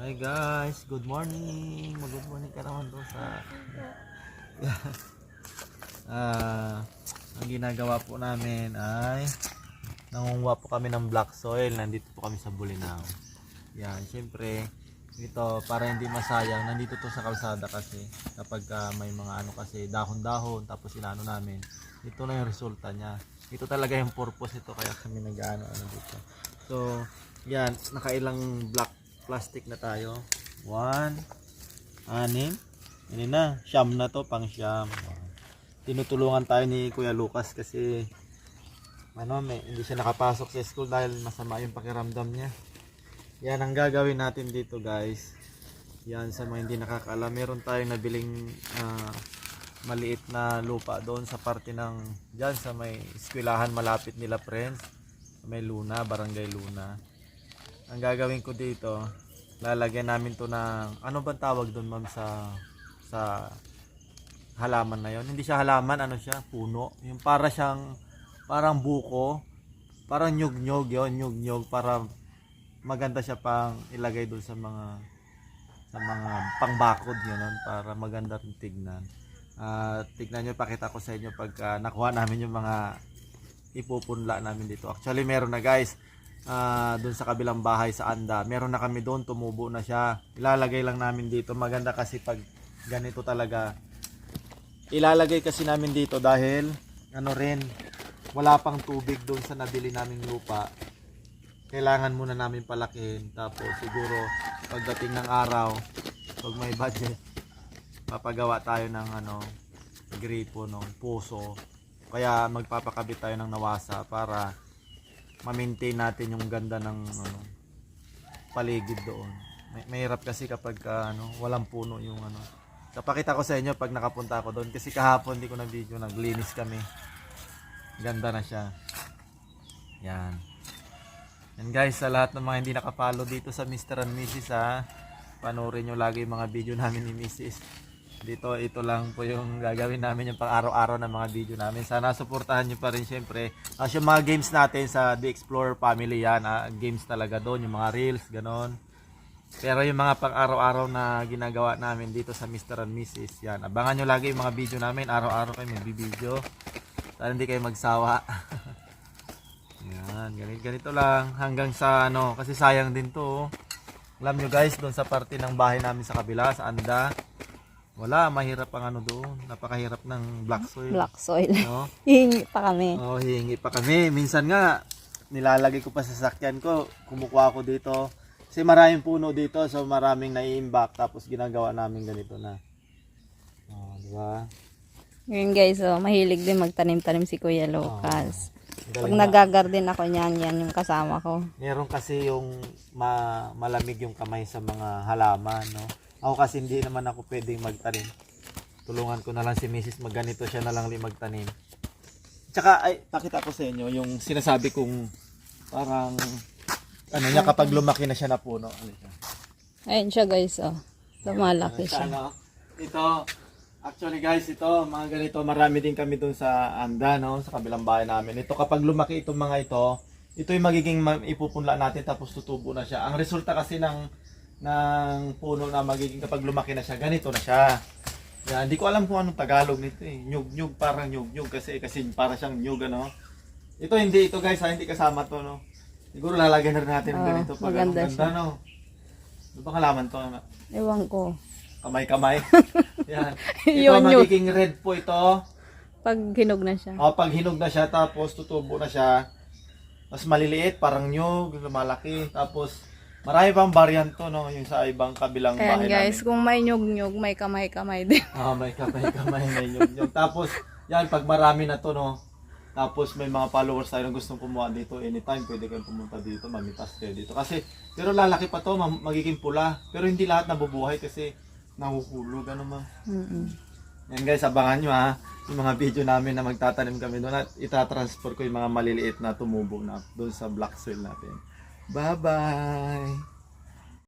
Hi guys, good morning. Good morning ka naman doon sa Ah, ang ginagawa po namin ay nangunguha po kami ng black soil. Nandito po kami sa Bulinaw. Yan, syempre ito para hindi masayang nandito to sa kalsada kasi kapag ah, may mga ano kasi dahon-dahon tapos inano namin ito na yung resulta niya ito talaga yung purpose ito kaya kami nag-ano ano dito so yan nakailang black plastic na tayo one anim ini na siyam na to pang siyam tinutulungan tayo ni Kuya Lucas kasi ano may hindi siya nakapasok sa school dahil masama yung pakiramdam niya yan ang gagawin natin dito guys. Yan sa mga hindi nakakaalam. Meron tayong nabiling ah, maliit na lupa doon sa parte ng dyan sa may eskwelahan malapit nila friends. May Luna, Barangay Luna. Ang gagawin ko dito, lalagyan namin to ng ano bang tawag doon ma'am sa sa halaman na yon hindi siya halaman ano siya puno yung para siyang parang buko parang nyug-nyug yon nyug-nyug para maganda siya pang ilagay doon sa mga sa mga pangbakod yun para maganda rin tignan. At tignan nyo, pakita ko sa inyo pag nakuha namin yung mga ipupunla namin dito. Actually, meron na guys. Ah, doon sa kabilang bahay sa Anda. Meron na kami doon, tumubo na siya. Ilalagay lang namin dito. Maganda kasi pag ganito talaga. Ilalagay kasi namin dito dahil ano rin, wala pang tubig doon sa nabili naming lupa kailangan muna namin palakihin tapos siguro pagdating ng araw pag may budget papagawa tayo ng ano gripo no puso kaya magpapakabit tayo ng nawasa para ma-maintain natin yung ganda ng ano, paligid doon may, mahirap kasi kapag ah, ano walang puno yung ano Kapakita ko sa inyo pag nakapunta ako doon kasi kahapon hindi ko na video naglinis kami ganda na siya yan yan guys, sa lahat ng mga hindi nakapalo dito sa Mr. and Mrs. ha, panoorin nyo lagi yung mga video namin ni Mrs. Dito, ito lang po yung gagawin namin yung pang araw-araw na mga video namin. Sana suportahan nyo pa rin syempre. As yung mga games natin sa The Explorer Family yan, ha, games talaga doon, yung mga reels, ganon. Pero yung mga pang araw-araw na ginagawa namin dito sa Mr. and Mrs. Yan, abangan nyo lagi yung mga video namin, araw-araw kayo may video. Sana hindi kayo magsawa. Yan, ganito, ganito lang hanggang sa ano, kasi sayang din to. oh. Alam nyo guys, doon sa parte ng bahay namin sa kabila, sa Anda, wala, mahirap ang ano doon. Napakahirap ng black soil. Black soil. No? Hihingi pa kami. Oh, hihingi pa kami. Minsan nga, nilalagay ko pa sa sasakyan ko, kumukuha ko dito. Kasi maraming puno dito, so maraming nai-imbak, tapos ginagawa namin ganito na. Oh, di ba? Ngayon guys, oh, mahilig din magtanim-tanim si Kuya Lucas. Pag Galing na. nagagarden ako niyan, yan yung kasama ko. Meron kasi yung ma- malamig yung kamay sa mga halaman, no? Ako kasi hindi naman ako pwedeng magtanim. Tulungan ko na lang si Mrs. Magganito siya na lang li magtanim. Tsaka ay pakita ko sa inyo yung sinasabi kong parang ano niya kapag lumaki na siya na puno. Ano siya? Ayun siya guys, oh. Lumalaki Siya, siya. no? Ito, actually guys, ito, mga ganito, marami din kami dun sa Anda, no? Sa kabilang bahay namin. Ito, kapag lumaki itong mga ito, ito yung magiging ma- ipupunla natin tapos tutubo na siya. Ang resulta kasi ng ng puno na magiging kapag lumaki na siya, ganito na siya. Yan, hindi ko alam kung anong Tagalog nito eh. Nyug-nyug, parang nyug-nyug kasi kasi para siyang nyug ano. Ito hindi ito guys, ha, hindi kasama to no. Siguro lalagyan na rin natin ng Oo, ganito pag maganda ang ganda no. Ano bang halaman to? Ano? Ewan ko. Kamay-kamay. Yan. Ito Yun, yun. magiging red po ito. Pag hinog na siya. O, pag hinog na siya, tapos tutubo na siya. Mas maliliit, parang nyug, lumalaki. Tapos, marami pang variant to, no? Yung sa ibang kabilang Ayan bahay guys, namin. kung may nyug-nyug, may kamay-kamay din. Ah, may kamay-kamay, may nyug-nyug. Tapos, yan, pag marami na to, no? Tapos may mga followers tayo na gustong kumuha dito anytime, pwede kayong pumunta dito, mamitas kayo dito. Kasi, pero lalaki pa to, ma- magiging pula. Pero hindi lahat nabubuhay kasi nahuhulog, ano ma. Mm-mm. Yan guys, abangan nyo ha. Yung mga video namin na magtatanim kami doon at itatransfer ko yung mga maliliit na tumubo na doon sa black soil natin. Bye-bye!